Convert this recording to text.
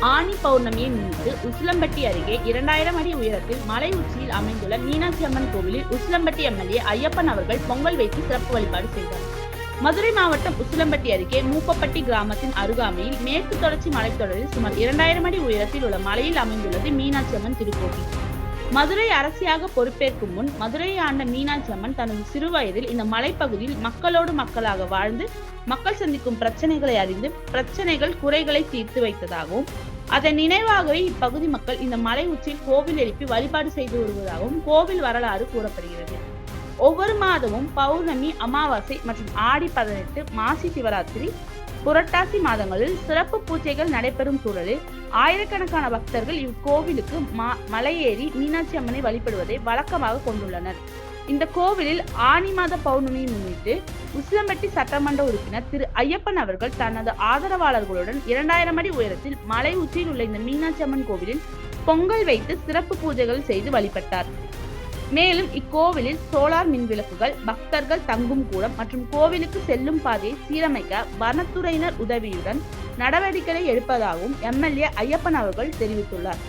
ஆனி பௌர்ணமியை முன்னிட்டு உசிலம்பட்டி அருகே இரண்டாயிரம் அடி உயரத்தில் மலை உச்சியில் அமைந்துள்ள மீனாட்சி அம்மன் கோவிலில் உசிலம்பட்டி எம்எல்ஏ ஐயப்பன் அவர்கள் பொங்கல் வைத்து சிறப்பு வழிபாடு செய்தார். மதுரை மாவட்டம் உசிலம்பட்டி அருகே மூப்பப்பட்டி கிராமத்தின் அருகாமையில் மேற்கு தொடர்ச்சி மலைத்தொடரில் சுமார் இரண்டாயிரம் அடி உயரத்தில் உள்ள மலையில் அமைந்துள்ளது மீனாட்சி அம்மன் திருக்கோவில். மதுரை அரசியாக பொறுப்பேற்கும் முன் மதுரையை ஆண்ட மீனாட்சி அம்மன் தனது சிறுவயதில் இந்த மலைப்பகுதியில் மக்களோடு மக்களாக வாழ்ந்து மக்கள் சந்திக்கும் பிரச்சனைகளை அறிந்து பிரச்சனைகள் குறைகளை தீர்த்து வைத்ததாகவும் அதன் நினைவாகவே இப்பகுதி மக்கள் இந்த மலை உச்சியில் கோவில் எழுப்பி வழிபாடு செய்து வருவதாகவும் கோவில் வரலாறு கூறப்படுகிறது. ஒவ்வொரு மாதமும் பௌர்ணமி அமாவாசை மற்றும் ஆடி பதினெட்டு மாசி சிவராத்திரி புரட்டாசி மாதங்களில் சிறப்பு பூஜைகள் நடைபெறும் சூழலில் ஆயிரக்கணக்கான பக்தர்கள் இக்கோவிலுக்கு மா- மலையேறி மீனாட்சி அம்மனை வழிபடுவதை வழக்கமாக கொண்டுள்ளனர். இந்த கோவிலில் ஆனி மாத பௌர்ணமியை முன்னிட்டு உசிலம்பட்டி சட்டமன்ற உறுப்பினர் திரு ஐயப்பன் அவர்கள் தனது ஆதரவாளர்களுடன் இரண்டாயிரம் அடி உயரத்தில் மலை உச்சியில் உள்ள இந்த மீனாட்சி அம்மன் கோவிலில் பொங்கல் வைத்து சிறப்பு பூஜைகள் செய்து வழிபட்டார். மேலும் இக்கோவிலில் சோலார் மின் விளக்குகள் பக்தர்கள் தங்கும் கூடம் மற்றும் கோவிலுக்கு செல்லும் பாதையை சீரமைக்க வனத்துறையினர் உதவியுடன் நடவடிக்கைகளை எடுப்பதாகவும் எம்எல்ஏ ஐயப்பன் அவர்கள் தெரிவித்துள்ளார்.